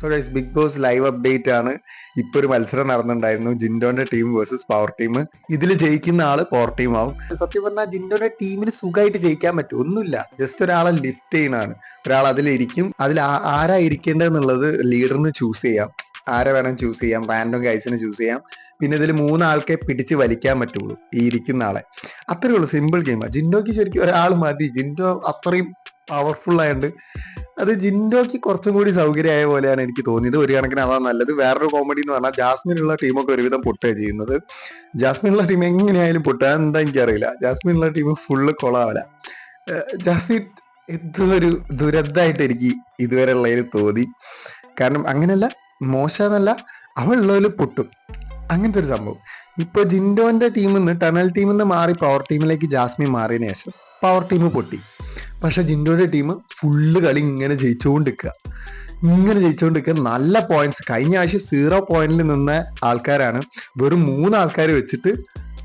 So guys big boss live update ആണ്. ഇപ്പൊ ഒരു മത്സരം നടന്നിട്ടുണ്ടായിരുന്നു. ജിൻഡോന്റെ ടീം വേഴ്സസ് പവർ ടീം ഇതിൽ ജയിക്കുന്ന ആൾ പവർ ടീം ആവും. സത്യം പറഞ്ഞാൽ ജിൻഡോന്റെ ടീമിന് സുഖമായിട്ട് ജയിക്കാൻ പറ്റും. ഒന്നുമില്ല. ജസ്റ്റ് ഒരാളെ ലിഫ്റ്റ് ചെയ്യുന്നതാണ്. ഒരാൾ അതിലിരിക്കും. അതിൽ ആരാ ഇരിക്കേണ്ടതെന്നുള്ളത് ലീഡറിന് ചൂസ് ചെയ്യാം. ആരെ വേണം ചൂസ് ചെയ്യാം? റാൻഡം ഗൈസിനെ ചൂസ് ചെയ്യാം. പിന്നെ ഇതിൽ മൂന്നാൾക്കെ പിടിച്ച് വലിക്കാൻ പറ്റുള്ളൂ. ഈ ഇരിക്കുന്ന ആളെ. അത്രയേ ഉള്ളൂ. സിമ്പിൾ ഗെയിമാണ് ജിൻഡോക്ക് ശരിക്കും ഒരാൾ മതി. ജിൻഡോ അത്രയും പവർഫുൾ ആയതുകൊണ്ട് അത് ജിൻഡോക്ക് കുറച്ചും കൂടി സൗകര്യമായ പോലെയാണ് എനിക്ക് തോന്നിയത്. ഒരു കണക്കിന് അതാ നല്ലത്. വേറൊരു കോമഡി എന്ന് പറഞ്ഞാൽ ജാസ്മിനുള്ള ടീമൊക്കെ ഒരുവിധം പൊട്ടുക ചെയ്യുന്നത്. ജാസ്മിനുള്ള ടീം എങ്ങനെയായാലും പൊട്ടുക. എന്താ എനിക്കറിയില്ല. ജാസ്മിനുള്ള ടീം ഫുള്ള് കൊളാവല. ജാസ്മിൻ എന്തോ ഒരു ദുരന്തമായിട്ട് എനിക്ക് ഇതുവരെ ഉള്ളതിൽ തോന്നി. കാരണം അങ്ങനെയല്ല മോശമെന്നല്ല അവളുള്ളതിൽ പൊട്ടും. അങ്ങനത്തെ ഒരു സംഭവം. ഇപ്പൊ ജിൻഡോന്റെ ടീമിൽ നിന്ന് ടണൽ ടീമിൽ നിന്ന് മാറി പവർ ടീമിലേക്ക് ജാസ്മിൻ മാറിയതിനു ശേഷം പവർ ടീം പൊട്ടി. പക്ഷെ ജിൻഡോയുടെ ടീം ഫുള്ള് കളി ഇങ്ങനെ ജയിച്ചുകൊണ്ടിരിക്കുക. ഇങ്ങനെ ജയിച്ചുകൊണ്ടിരിക്കുക നല്ല പോയിന്റ്സ് കഴിഞ്ഞ ആഴ്ച സീറോ പോയിന്റിൽ നിന്ന ആൾക്കാരാണ് വെറും മൂന്ന് ആൾക്കാർ വെച്ചിട്ട്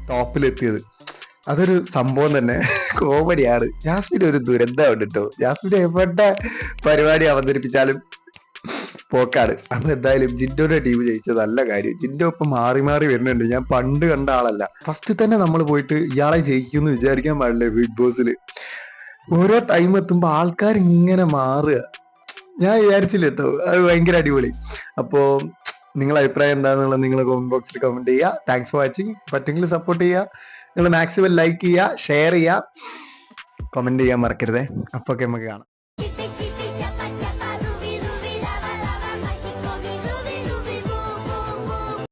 ടോപ്പിലെത്തിയത് അതൊരു സംഭവം തന്നെ. കോമഡിയാണ് ജാസ്മിൻ ഒരു ദുരന്തമുണ്ട് കേട്ടോ. ജാസ്മിൻ എവിടെ പരിപാടി അവതരിപ്പിച്ചാലും പോക്കാട് അപ്പൊ എന്തായാലും ജിൻഡോയുടെ ടീം ജയിച്ച നല്ല കാര്യം. ജിൻഡോ ഇപ്പൊ മാറി മാറി വരുന്നുണ്ട്. ഞാൻ പണ്ട് കണ്ട ആളല്ല. ഫസ്റ്റ് തന്നെ നമ്മൾ പോയിട്ട് ഇയാളെ ജയിക്കുമെന്ന് വിചാരിക്കാൻ പാടില്ല ബിഗ് ബോസിൽ ഓരോ ടൈം എത്തുമ്പോ ആൾക്കാർ ഇങ്ങനെ മാറുക. ഞാൻ വിചാരിച്ചില്ല കേട്ടോ അത് ഭയങ്കര അടിപൊളി. അപ്പോ നിങ്ങളെ അഭിപ്രായം എന്താണെന്നുള്ളത് നിങ്ങൾ കമന്റ് ബോക്സിൽ കമന്റ് ചെയ്യുക. താങ്ക്സ് ഫോർ വാച്ചിങ് പറ്റുമെങ്കിൽ സപ്പോർട്ട് ചെയ്യുക. നിങ്ങൾ മാക്സിമം ലൈക്ക് ചെയ്യുക ഷെയർ ചെയ്യുക. കമന്റ് ചെയ്യാൻ മറക്കരുതേ. അപ്പൊ നമുക്ക് കാണാം.